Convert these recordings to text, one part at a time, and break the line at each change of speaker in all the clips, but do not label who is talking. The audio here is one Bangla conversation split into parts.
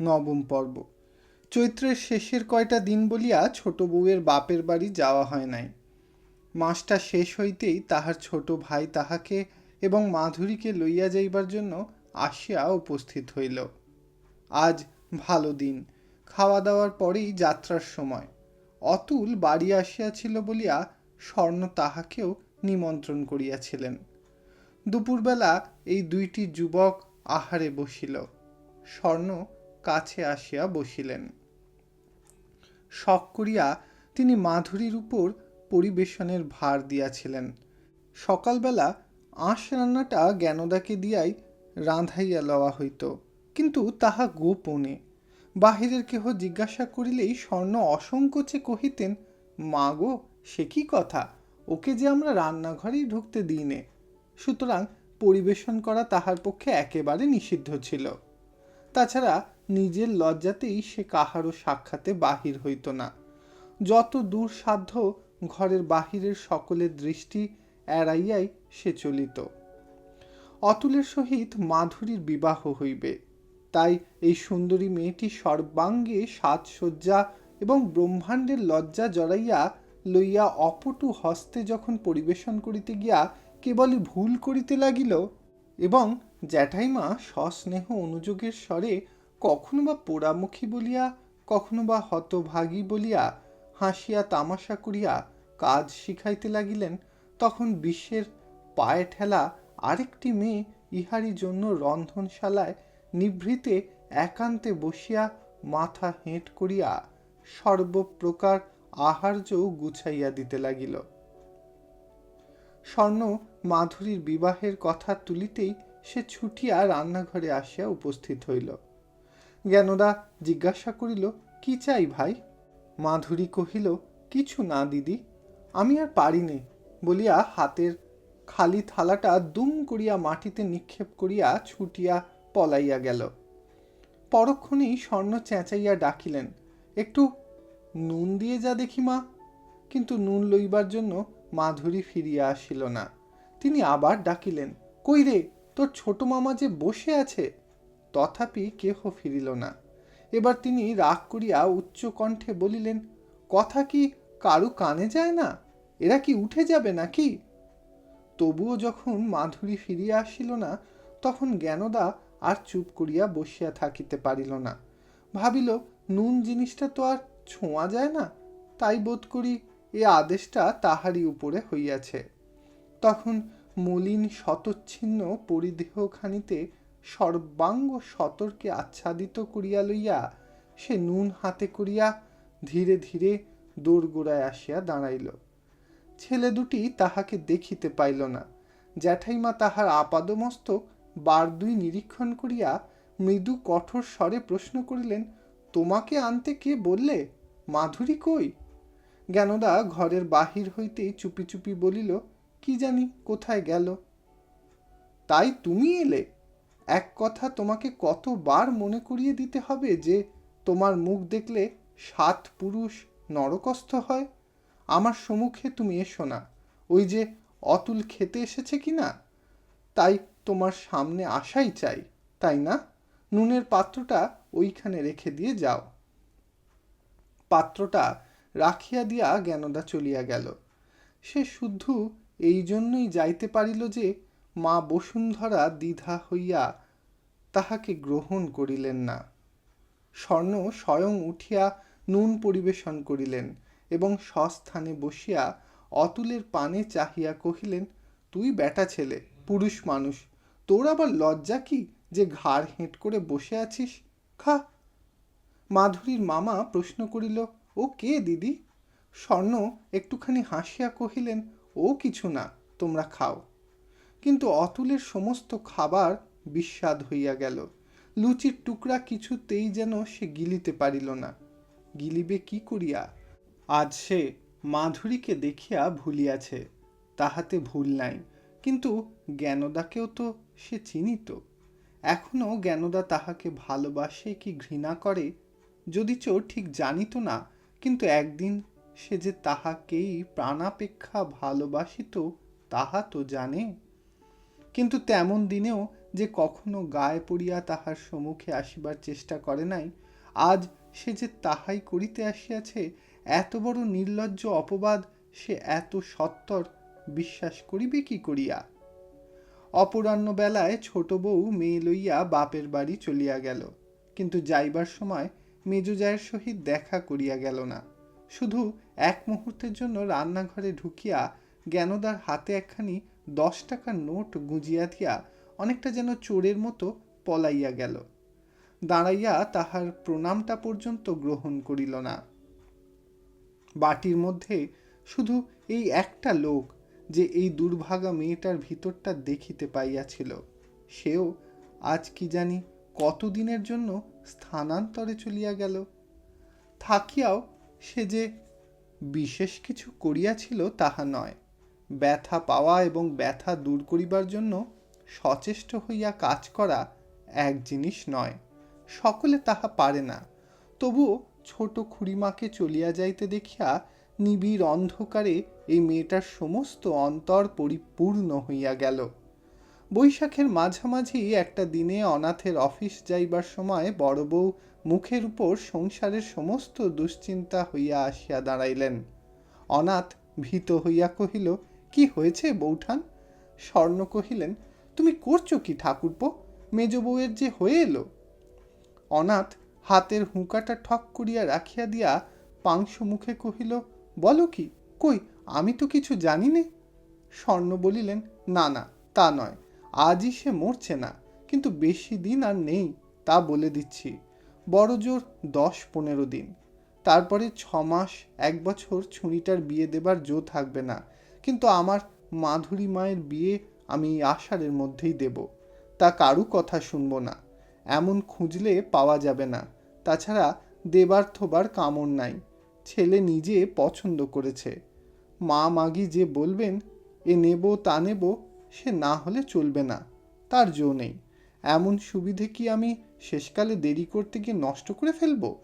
নবম পর্ব। চৈত্রের শেষের কয়টা দিন বলিয়া ছোট বউয়ের বাপের বাড়ি যাওয়া হয় নাই। মাসটা শেষ হইতেই তাহার ছোট ভাই তাহাকে এবং মাধুরীকে লইয়া যাইবার জন্য আসিয়া উপস্থিত হইল। আজ ভালো দিন। খাওয়া দাওয়ার পরেই যাত্রার সময়। অতুল বাড়ি আসিয়াছিল বলিয়া স্বর্ণ তাহাকেও নিমন্ত্রণ করিয়াছিলেন। দুপুরবেলা এই দুইটি যুবক আহারে বসিল। স্বর্ণ কাছে আসিয়া বসিলেন। শখ করিয়া তিনি মাধুরীর উপর পরিবেশনের ভার দিয়াছিলেন। সকালবেলা আঁশ রান্নাটা জ্ঞানদাকে দিয়াই রাঁধাইয়া লওয়া হইত, কিন্তু তাহা গোপনে। বাহিরের কেহ জিজ্ঞাসা করিলেই স্বর্ণ অসংকোচে কহিতেন, মা গো, সে কি কথা? ওকে যে আমরা রান্নাঘরেই ঢুকতে দিই নে। সুতরাং পরিবেশন করা তাহার পক্ষে একেবারে নিষিদ্ধ ছিল। তাছাড়া নিজের লজ্জাতেই সে কাহারও সাক্ষাতে বাহির হইত না। যত দূর সাধ্য ঘরের বাহিরের সকলের দৃষ্টি এড়াইয়াই সে চলিত। অতুলের সহিত মাধুরীর বিবাহ হইবে। তাই এই সুন্দরী মেয়েটি সর্বাঙ্গে সাজসজ্জা এবং ব্রহ্মাণ্ডের লজ্জা জড়াইয়া লইয়া অপটু হস্তে যখন পরিবেশন করিতে গিয়া কেবলই ভুল করিতে লাগিল এবং জ্যাঠাইমা সস্নেহ অনুযোগের স্বরে কখনো বা পোড়ামুখী বলিয়া, কখনো বা হতভাগী বলিয়া হাসিয়া তামাশা করিয়া কাজ শিখাইতে লাগিলেন, তখন বিশ্বের পায়ে ঠেলা আরেকটি মেয়ে ইহারই জন্য রন্ধনশালায় নিভৃতে একান্তে বসিয়া মাথা হেঁট করিয়া সর্বপ্রকার আহার্য গুছাইয়া দিতে লাগিল। স্বর্ণ মাধুরীর বিবাহের কথা তুলিতেই সে ছুটিয়া রান্নাঘরে আসিয়া উপস্থিত হইল। জ্ঞানদা জিজ্ঞাসা করিল, কি চাই ভাই? মাধুরী কহিল, কিছু না দিদি, আমি আর পারি নে বলিয়া হাতের খালি থালাটা দুম করিয়া মাটিতে নিক্ষেপ করিয়া ছুটিয়া পলাইয়া গেল। পরক্ষণেই স্বর্ণ চেঁচাইয়া ডাকিলেন, একটু নুন দিয়ে যা দেখি মা। কিন্তু নুন লইবার জন্য মাধুরী ফিরিয়া আসিল না। তিনি আবার ডাকিলেন, কই রে, তোর ছোট মামা যে বসে আছে? তথাপি কেহ ফিরিল না। এবার তিনি রাগ করিয়া উচ্চ কণ্ঠে বলিলেন, কথা কি কারু কানে যায় না? এরা কি উঠে যাবে নাকি? তবুও যখন মাধুরী ফিরিয়া আসিল না, তখন জ্ঞানদা আর চুপ করিয়া বসিয়া থাকিতে পারিল না। ভাবিল, নুন জিনিসটা তো আর ছোঁয়া যায় না, তাই বোধ করি এ আদেশটা তাহারই উপরে হইয়াছে। তখন মলিন শতচ্ছিন্ন পরিদেহখানিতে সর্বাঙ্গ সতর্কে আচ্ছাদিত করিয়া লইয়া সে নুন হাতে করিয়া ধীরে ধীরে দোরগোড়ায় আসিয়া দাঁড়াইল। ছেলে দুটি তাহাকে দেখিতে পাইল না। জ্যাঠাইমা তাহার আপাদমস্তক বার দুই নিরীক্ষণ করিয়া মৃদু কঠোর স্বরে প্রশ্ন করিলেন, তোমাকে আনতে কে বললে? মাধুরী কই? জ্ঞানদা ঘরের বাহির হইতেই চুপি চুপি বলিল, কি জানি, কোথায় গেল? তাই তুমি এলে? এক কথা তোমাকে কতবার মনে করিয়ে দিতে হবে যে তোমার মুখ দেখলে সাত পুরুষ নরকস্থ হয়? আমার সম্মুখে তুমি এসো না। ওই যে অতুল খেতে এসেছে কি না? তাই তোমার সামনে আসাই চাই, তাই না? নুনের পাত্রটা ওইখানে রেখে দিয়ে যাও। পাত্রটা রাখিয়া দিয়া জ্ঞানদা চলিয়া গেল। সে শুদ্ধ এই জন্যই যাইতে পারিল যে মা বসুন্ধরা দ্বিধা হইয়া তাহাকে গ্রহণ করিলেন না। স্বর্ণ স্বয়ং উঠিয়া নুন পরিবেশন করিলেন এবং স্বস্থানে বসিয়া অতুলের পানে চাহিয়া কহিলেন, তুই বেটা ছেলে, পুরুষ মানুষ, তোর আবার লজ্জা কি যে ঘাড় হেঁট করে বসে আছিস? খা। মাধুরীর মামা প্রশ্ন করিল, ও কে দিদি? স্বর্ণ একটুখানি হাসিয়া কহিলেন, ও কিছু না, তোমরা খাও। কিন্তু অতুলের সমস্ত খাবার বিস্বাদ হইয়া গেল। লুচির টুকরা কিছুতেই যেন সে গিলিতে পারিল না। গিলিবে কি করিয়া? আজ সে মাধুরীকে দেখিয়া ভুলিয়াছে, তাহাতে ভুল নাই। কিন্তু জ্ঞানদাকেও তো সে চিনিত। এখনও জ্ঞানদা তাহাকে ভালোবাসে কি ঘৃণা করে? যদি যদিচ ঠিক জানিত না, কিন্তু একদিন সে যে তাহাকেই প্রাণাপেক্ষা ভালোবাসিত, তাহা তো জানে। কিন্তু তেমন দিনেও যে কখনো গায়ে পড়িয়া তাহার সম্মুখে আসিবার চেষ্টা করে নাই, আজ সে যে তাহাই করিতে আসিয়াছে, এত বড় নির্লজ্জ অপবাদ সে এত সত্তর বিশ্বাস করিবে কি করিয়া? অপরাহ্ন বেলায় ছোট বউ মেয়ে লইয়া বাপের বাড়ি চলিয়া গেল, কিন্তু যাইবার সময় মেজুজায়ের সহিত দেখা করিয়া গেল না। শুধু এক মুহূর্তের জন্য রান্নাঘরে ঢুকিয়া জ্ঞানদার হাতে একখানি দশ টাকার নোট গুঁজিয়া দিয়া অনেকটা যেন চোরের মতো পলাইয়া গেল। দাঁড়াইয়া তাহার প্রণামটা পর্যন্ত গ্রহণ করিল না। বাটির মধ্যে শুধু এই একটা লোক যে এই দুর্ভাগা মেয়েটার ভিতরটা দেখিতে পাইয়াছিল, সেও আজ কি জানি কতদিনের জন্য স্থানান্তরে চলিয়া গেল। থাকিয়াও সে যে বিশেষ কিছু করিয়াছিল তাহা নয়। ব্যথা পাওয়া এবং ব্যথা দূর করিবার জন্য সচেষ্ট হইয়া কাজ করা এক জিনিস নয়। সকলে তাহা পারে না। তবুও ছোট খুড়িমাকে চলিয়া যাইতে দেখিয়া নিবিড় অন্ধকারে এই মেয়েটার সমস্ত অন্তর পরিপূর্ণ হইয়া গেল। বৈশাখের মাঝামাঝি একটা দিনে অনাথের অফিস যাইবার সময় বড় বউ মুখের উপর সংসারের সমস্ত দুশ্চিন্তা হইয়া আসিয়া দাঁড়াইলেন। অনাথ ভীত হইয়া কহিল, কি হয়েছে বৌঠান? স্বর্ণ কহিলেন তুমি করছ কি ঠাকুরপো? মেজ বউয়ের যে হয়ে এলো? অনাথ হাতের হুঁকাটা ঠক করিয়া রাখিয়া দিয়া পাংশ মুখে কহিল, বলো কি, কই, আমি তো কিছু জানি নে। স্বর্ণ বলিলেন, না না, তা নয়, আজই সে মরছে না, কিন্তু বেশি দিন আর নেই, তা বলে দিচ্ছি। বড় জোর দশ পনেরো দিন। তারপরে ছ মাস, এক বছর ছুরিটার বিয়ে দেবার জো থাকবে না, কিন্তু আমার মাধুরী মায়ের বিয়ে আমি আষাঢ়ের মধ্যেই দেব। তা কারু কথা শুনব না। এমন খুঁজলে পাওয়া যাবে না। তাছাড়া দেবার থোবার কামড় নাই। ছেলে নিজে পছন্দ করেছে। মা মাগি যে বলবেন, এ নেব, তা নেব, সে না হলে চলবে না। তার জো নেই। এমন সুবিধে কি আমি শেষকালে দেরি করতে গিয়ে নষ্ট করে ফেলব?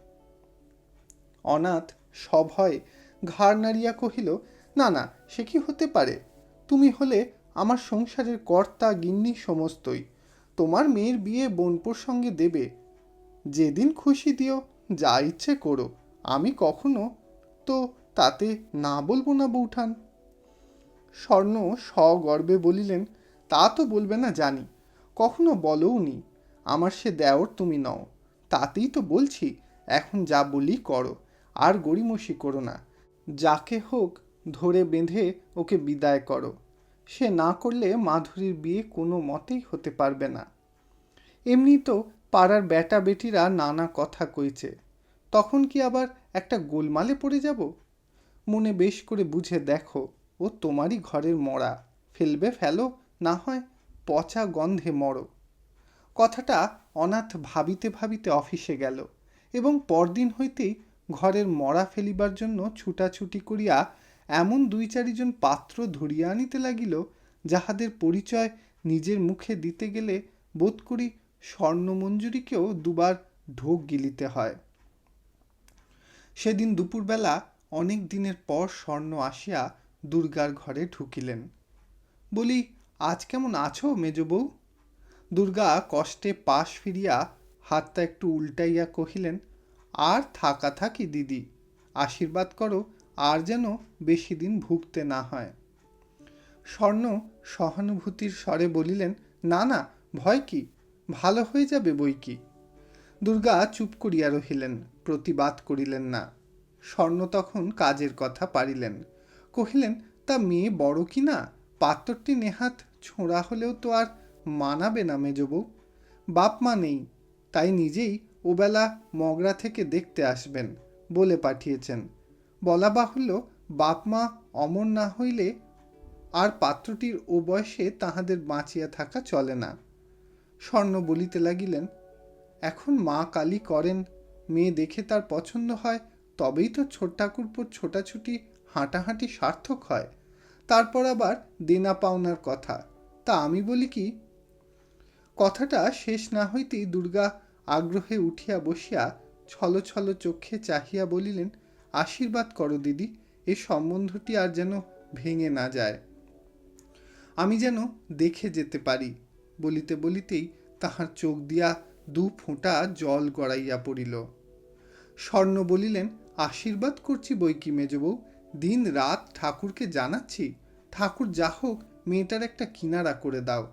অনাথ সভয় ঘাড় নাড়িয়া কহিল, না না, সে কি হতে পারে? তুমি হলে আমার সংসারের কর্তা গিন্নি সমস্তই। তোমার মেয়ের বিয়ে বোনপোর সঙ্গে দেবে। যেদিন খুশি দিও, যা ইচ্ছে করো। আমি কখনো তো তাতে না বলব না, বৌঠান। স্বর্ণ সগর্বে বলিলেন, তা তো বলবে না জানি। কখনো বলও নি, আমার সে দেওর তুমি নও। তাতেই তো বলছি, এখন যা বলি করো, আর গড়িমসি করো না। যাকে হোক ধরে বেঁধে ওকে বিদায় করো। সে না করলে মাধুরীর বিয়ে কোনো মতেই হতে পারবে না। এমনি তো পাড়ার বেটা বেটিরা নানা কথা কইছে। তখন কি আবার একটা গোলমালে পড়ে যাব? মনে বেশ করে বুঝে দেখো, ও তোমারই ঘরের মরা। ফেলবে ফেলো, না হয় পচা গন্ধে মরো। কথাটা অনাথ ভাবিতে ভাবিতে অফিসে গেল এবং পরদিন হইতেই ঘরের মরা ফেলিবার জন্য ছুটাছুটি করিয়া এমন দুই চারিজন পাত্র ধরিয়া আনিতে লাগিল, যাহাদের পরিচয় নিজের মুখে দিতে গেলে বোধ করি স্বর্ণমঞ্জুরিকেও দুবার ঢোক গিলিতে হয়। সেদিন দুপুরবেলা অনেক দিনের পর স্বর্ণ আসিয়া দুর্গার ঘরে ঢুকিলেন। বলি, আজ কেমন আছো মেজ বউ? দুর্গা কষ্টে পাশ ফিরিয়া হাতটা একটু উল্টাইয়া কহিলেন, আর থাকা থাকি দিদি, আশীর্বাদ করো আর যেন বেশি দিন ভুগতে না হয়। স্বর্ণ সহানুভূতির স্বরে বলিলেন, না না, ভয় কি? ভালো হয়ে যাবে বই কি? দুর্গা চুপ করিয়া রহিলেন, প্রতিবাদ করিলেন না। স্বর্ণ তখন কাজের কথা পারিলেন। কহিলেন, তা মেয়ে বড় কি না? পাত্রটি নেহাত ছোঁড়া হলেও তো আর মানাবে না মেজবউ বাপ মা নেই, তাই নিজেই ওবেলা মগরা থেকে দেখতে আসবেন বলে পাঠিয়েছেন। বলা বাহুল্য, বাপ মা অমর না হইলে আর পাত্রটির ও বয়সে তাহাদের বাঁচিয়া থাকা চলে না। স্বর্ণ বলিতে লাগিলেন, এখন মা কালী করেন, মেয়ে দেখে তার পছন্দ হয়, তবেই তো ছোট ঠাকুরপুর ছোটাছুটি হাঁটাহাঁটি সার্থক হয়। তারপর আবার দেনা পাওনার কথা। তা আমি বলি কি? কথাটা শেষ না হইতেই দুর্গা আগ্রহে উঠিয়া বসিয়া ছল ছল চক্ষে চাহিয়া বলিলেন আশীর্বাদ করো দিদি, এ সম্বন্ধটি আর যেন ভেঙে না যায়। আমি যেন দেখে যেতে পারি, বলিতে বলিতেই তাহার চোখ দিয়া দু ফোঁটা জল গড়াইয়া পড়িল। স্বর্ণ বলিলেন, আশীর্বাদ করছি বই কি মেজবউ দিন রাত ঠাকুরকে জানাচ্ছি, ঠাকুর যা হোক মেয়েটার একটা কিনারা করে দাও।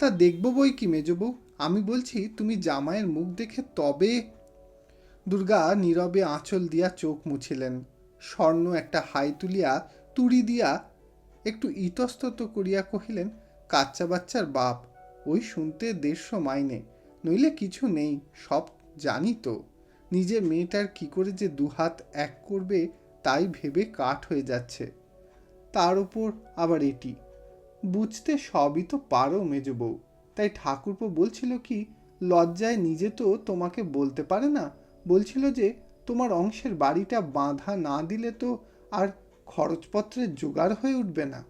তা দেখব বই কি মেজবউ আমি বলছি, তুমি জামাইয়ের মুখ দেখে তবে দুর্গা নীরবে আঁচল দিয়া চোখ মুছিলেন। স্বর্ণ একটা হাই তুলিয়া, তুড়ি দিয়া একটু ইতস্তত করিয়া কহিলেন, কাচ্চা বাচ্চার বাপ, ওই শুনতে দেড়শো মাইনে, নইলে কিছু নেই, সব জানি তো। নিজের মেয়েটার কি করে যে দুহাত এক করবে, তাই ভেবে কাঠ হয়ে যাচ্ছে। তার উপর আবার এটি, বুঝতে সবই তো পারো মেজো বউ, তাই ঠাকুরপো বলছিল কি, লজ্জায় নিজে তো তোমাকে বলতে পারে না বলছিল যে তোমার অংশের বাড়িটা বাঁধা না দিলে তো আর খরচপত্রের জোগাড় হয়ে উঠবে না।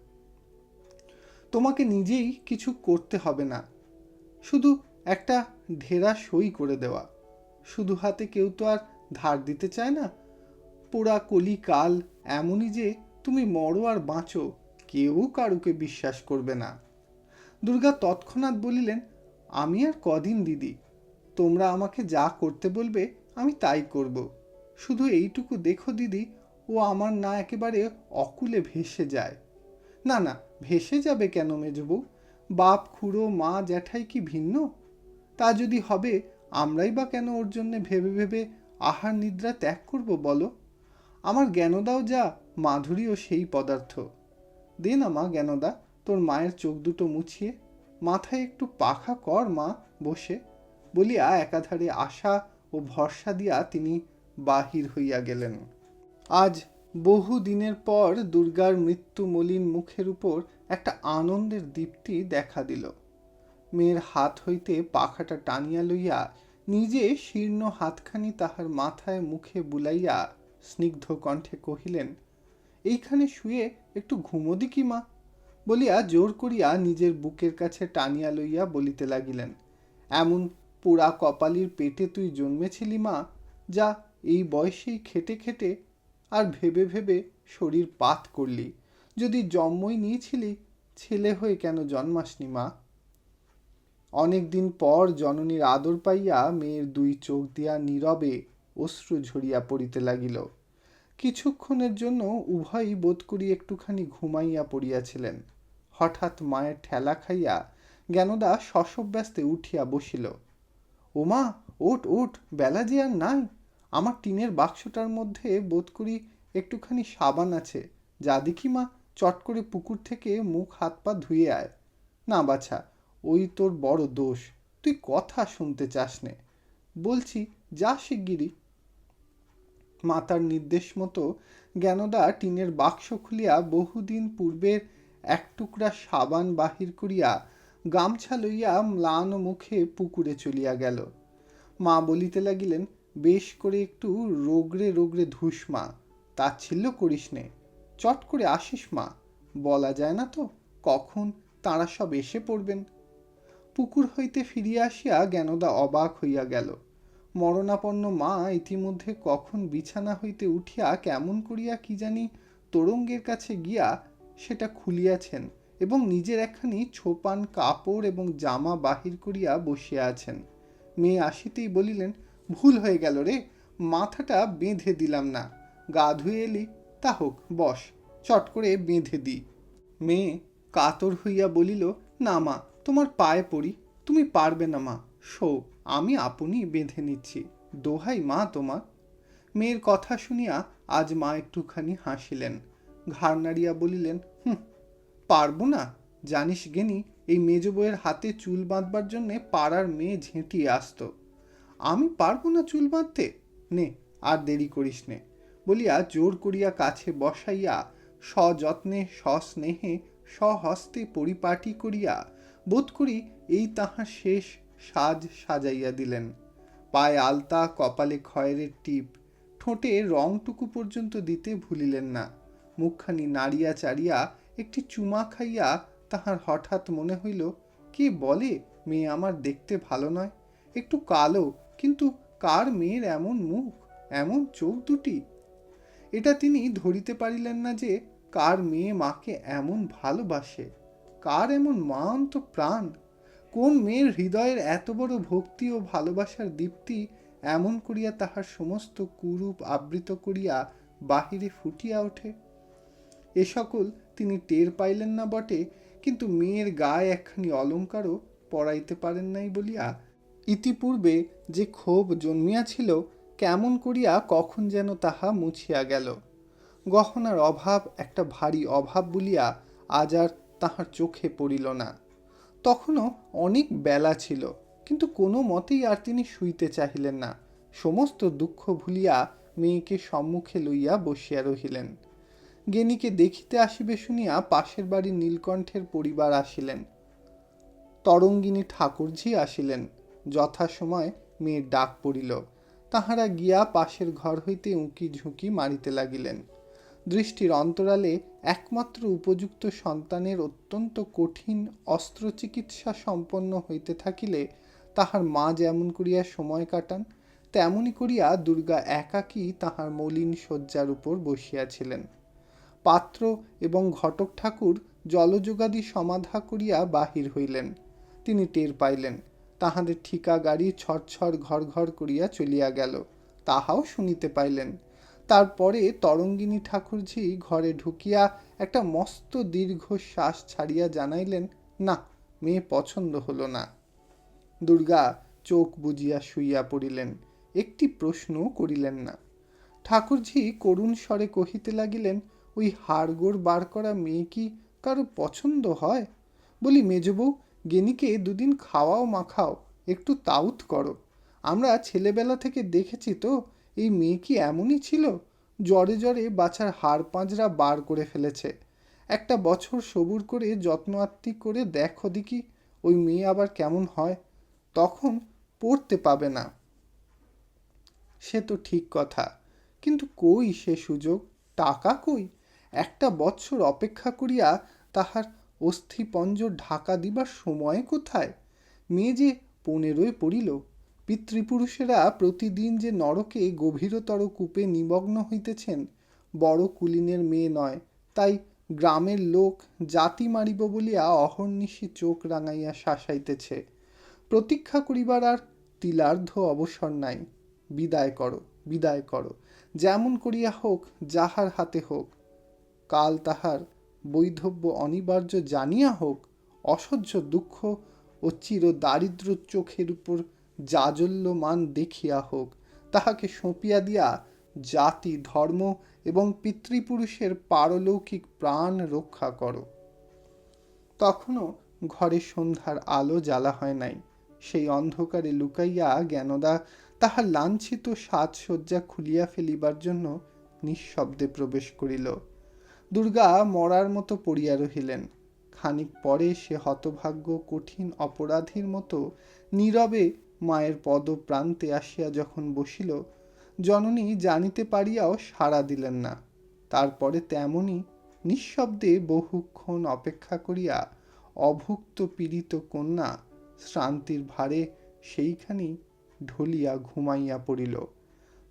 তোমাকে নিজেই কিছু করতে হবে না। শুধু একটা ঢেরা সই করে দেওয়া। শুধু হাতে কেউ তো আর ধার দিতে চায় না। পোড়া কলি কাল এমনই যে তুমি মরো আর বাঁচো, কেউ কারুকে বিশ্বাস করবে না। দুর্গা তৎক্ষণাৎ বলিলেন, আমি আর কদিন দিদি? তোমরা আমাকে যা করতে বলবে আমি তাই করব। শুধু এইটুকু দেখো দিদি, ও আমার না একেবারে অকুলে ভেসে যায়। না না, ভেসে যাবে কেন মেজবউ? বাপ, খুড়ো, মা, জ্যাঠাই কি ভিন্ন? তা যদি হবে, আমরাই বা কেন ওর জন্যে ভেবে ভেবে আহার নিদ্রা ত্যাগ করব বলো? আমার জ্ঞানদাও যা, মাধুরীও সেই পদার্থ। দে না মা জ্ঞানদা, তোর মায়ের চোখ দুটো মুছিয়ে। মাথায় একটু পাখা কর মা, বসে। বলিয়া একাধারে আশা ও ভরসা দিয়া তিনি বাহির হইয়া গেলেন। আজ বহু দিনের পর দুর্গার মৃত্যু মলিন মুখের উপর একটা আনন্দের দীপ্তি দেখা দিল। মেয়ের হাত হইতে পাখাটা টানিয়া লইয়া নিজে শীর্ণ হাতখানি তাহার মাথায় মুখে বুলাইয়া স্নিগ্ধ কণ্ঠে কহিলেন, এইখানে শুয়ে একটু ঘুমোদি কি মা? বলিয়া জোর করিয়া নিজের বুকের কাছে টানিয়া লইয়া বলিতে লাগিলেন। এমন পোড়া কপালির পেটে তুই জন্মেছিলি মা, যা এই বয়সেই খেটে খেটে আর ভেবে ভেবে শরীর পাত করলি। যদি জন্মই নিয়েছিলি, ছেলে হয়ে কেন জন্মাসনি মা? অনেক দিন পর জননীর আদর পাইয়া মেয়ের দুই চোখ দিয়া নীরবে অশ্রু ঝরিয়া পড়িতে লাগিল। কিছুক্ষণের জন্য উভয়ই বোধ করি একটুখানি ঘুমাইয়া পড়িয়াছিলেন। হঠাৎ মায়ের ঠেলা খাইয়া জ্ঞানদা শশব্যস্তে উঠিয়া বসিল। ওমা, ওট ওট, বেলা যে আর নাই। আমার টিনের বাক্সটার মধ্যে বোধ করি একটুখানি সাবান আছে। যা দেখি মা, চট করে পুকুর থেকে মুখ, হাত, পা ধুয়ে আয়। না বাছা, ওই তোর বড় দোষ। তুই কথা শুনতে চাস নে। বলছি, যা শিগগিরি মাতার নির্দেশ মতো জ্ঞানদা টিনের বাক্স খুলিয়া বহুদিন পূর্বের এক টুকরা সাবান বাহির করিয়া গামছা লইয়া ম্লান মুখে পুকুরে চলিয়া গেল। মা বলিতে লাগিলেন, বেশ করে একটু রোগরে রোগরে ধুস মা, তাচ্ছিল্য করিস নে, চট করে আসিস মা, বলা যায় না তো, কখন তাঁরা সব এসে পড়বেন? পুকুর হইতে ফিরিয়া আসিয়া জ্ঞানদা অবাক হইয়া গেল। মরণাপন্ন মা ইতিমধ্যে কখন বিছানা হইতে উঠিয়া কেমন করিয়া কি জানি তোরঙ্গের কাছে গিয়া সেটা খুলিয়াছেন। এবং নিজের একখানি ছোপান কাপড় এবং জামা বাহির করিয়া বসিয়া আছেন। মেয়ে আসিতেই বলিলেন, ভুল হয়ে গেল রে, মাথাটা বেঁধে দিলাম না। গা ধুয়ে এলি, তা হোক, বস, চট করে বেঁধে দিই মেয়ে কাতর হইয়া বলিল, না মা, তোমার পায়ে পড়ি, তুমি পারবে না মা, শো, আমি আপনি বেঁধে নিচ্ছি, দোহাই মা তোমার। মেয়ের কথা শুনিয়া আজ মা একটুখানি হাসিলেন। ঘাড় নাড়িয়া বলিলেন হুম পারব না। জানিস গেনি এই মেজ বউয়ের হাতে চুল বাঁধবার জন্যে পাড়ার মেয়ে ঝেঁটিয়ে আসতো। আমি পারব না চুল বাঁধতে? নে, আর দেরি করিস নে। বলিয়া জোর করিয়া কাছে বসাইয়া সযত্নে, সস্নেহে স্বহস্তে পরিপাটি করিয়া বোধ করি এই তাহার শেষ সাজ সাজাইয়া দিলেন। পায়ে আলতা, কপালে খয়েরের টিপ, ঠোঁটে রংটুকু পর্যন্ত দিতে ভুলিলেন না। মুখখানি নাড়িয়া চাড়িয়া একটি চুমা খাইয়া তাহার হঠাৎ মনে হইল, কে বলে মেয়ে আমার দেখতে ভালো নয়? একটু কালো, কিন্তু কার মেয়ের এমন মুখ, এমন চোখ দুটি? এটা তিনি ধরিতে পারিলেন না যে কার মেয়ে মাকে এমন ভালোবাসে, কার এমন মা অন্ত প্রাণ, কোন মেয়ের হৃদয়ের এত বড় ভক্তি ও ভালোবাসার দীপ্তি এমন করিয়া তাহার সমস্ত কুরূপ আবৃত করিয়া বাহিরে ফুটিয়া ওঠে? এ সকল তিনি টের পাইলেন না বটে, কিন্তু মেয়ের গায়ে একখানি অলঙ্কারও পরাইতে পারেন নাই বলিয়া ইতিপূর্বে যে ক্ষোভ জন্মিয়াছিল, কেমন করিয়া কখন যেন তাহা মুছিয়া গেল। গহনার অভাব একটা ভারী অভাব বলিয়া আজ আর তাহার চোখে পড়িল না। তখনও অনেক বেলা ছিল, কিন্তু কোনো মতেই আর তিনি শুইতে চাহিলেন না। সমস্ত দুঃখ ভুলিয়া মেয়েকে সম্মুখে লইয়া বসিয়া রহিলেন। গেনিকে দেখিতে আসিবে শুনিয়া পাশের বাড়ির নীলকণ্ঠের পরিবার আসিলেন। তরঙ্গিনী ঠাকুরঝি আসিলেন। যথাসময় মেয়ের ডাক পড়িল। তাহারা গিয়া পাশের ঘর হইতে উঁকি ঝুঁকি মারিতে লাগিলেন। দৃষ্টির অন্তরালে একমাত্র উপযুক্ত সন্তানের অত্যন্ত কঠিন অস্ত্রচিকিৎসা সম্পন্ন হইতে থাকিলে তাহার মা যেমন করিয়া সময় কাটান, তেমনি করিয়া দুর্গা একাকী তাহার মলিন শয্যার উপর বসিয়াছিলেন। পাত্র এবং ঘটক ঠাকুর জলযোগাদি সমাধা করিয়া বাহির হইলেন। তিনি টের পাইলেন, তাহাদের ঠিকা গাড়ি ছড়ছড় ঘর ঘর করিয়া চলিয়া গেল। তাহাও শুনিতে পাইলেন। তারপরে তরঙ্গিনী ঠাকুরঝি ঘরে ঢুকিয়া একটা মস্ত দীর্ঘ শ্বাস ছাড়িয়া জানাইলেন, না, মেয়ে পছন্দ হলো না। দুর্গা চোখ বুজিয়া শুইয়া পড়িলেন, একটি প্রশ্নও করিলেন না। ঠাকুরঝি করুণ স্বরে কহিতে লাগিলেন ওই হাড়গোড় বার করা মেয়ে কি কারও পছন্দ হয়? বলি, মেজবউ, গেনিকে দুদিন খাওয়াও মাখাও, একটু তাউত করো। আমরা ছেলেবেলা থেকে দেখেছি তো, এই মেয়ে কি এমনই ছিল? জ্বরে জ্বরে বাছার হাড় পাঁজরা বার করে ফেলেছে। একটা বছর সবুর করে যত্ন আত্মিক করে দেখো দেখি, ওই মেয়ে আবার কেমন হয়? তখন পড়তে পাবে না। সে তো ঠিক কথা, কিন্তু কই সে সুযোগ? টাকা কই? একটা বৎসর অপেক্ষা করিয়া তাহার অস্থিপঞ্জ ঢাকা দিবার সময় কোথায়? মেয়ে যে পনেরোয় পড়িল, পিতৃপুরুষেরা প্রতিদিন যে নরকে গভীরতর কূপে নিমগ্ন হইতেছেন, বড় কুলিনের মেয়ে নয়, তাই গ্রামের লোক জাতি মারিব বলিয়া অহর্নিশি চোখ রাঙাইয়া শাসাইতেছে। প্রতীক্ষা করিবার আর তিলার্ধ অবসর নাই। বিদায় করো বিদায় করো, যেমন করিয়া হোক, যাহার হাতে হোক। কাল তাহার বৈধব্য অনিবার্য জানিয়া হোক, অসহ্য দুঃখ ও চির দারিদ্র চোখের উপর জাজল্যমান দেখিয়া হোক, তাহাকে সঁপিয়া দিয়া জাতি, ধর্ম এবং পিতৃপুরুষের পারলৌকিক প্রাণ রক্ষা করো। তখনও ঘরে সন্ধ্যার আলো জ্বালা হয় নাই, সেই অন্ধকারে লুকাইয়া জ্ঞানদা তাহার লাঞ্ছিত সাজসজ্জা খুলিয়া ফেলিবার জন্য নিঃশব্দে প্রবেশ করিল। দুর্গা মরার মতো পড়িয়া রহিলেন। খানিক পরে সে হতভাগ্য কঠিন অপরাধীর মতো নীরবে মায়ের পদ প্রান্তে আসিয়া যখন বসিল, জননী জানিতে পারিয়াও সাড়া দিলেন না। তারপরে তেমনি নিঃশব্দে বহুক্ষণ অপেক্ষা করিয়া অভুক্ত পীড়িত কন্যা শ্রান্তির ভারে সেইখানি ঢলিয়া ঘুমাইয়া পড়িল।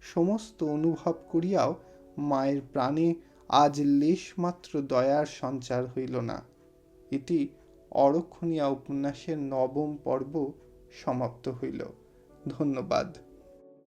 সমস্ত অনুভব করিয়াও মায়ের প্রাণে আজ লেশমাত্র দয়ার সঞ্চার হইল না। এটি অরক্ষণীয়া উপন্যাসের নবম পর্ব সমাপ্ত হইল। ধন্যবাদ।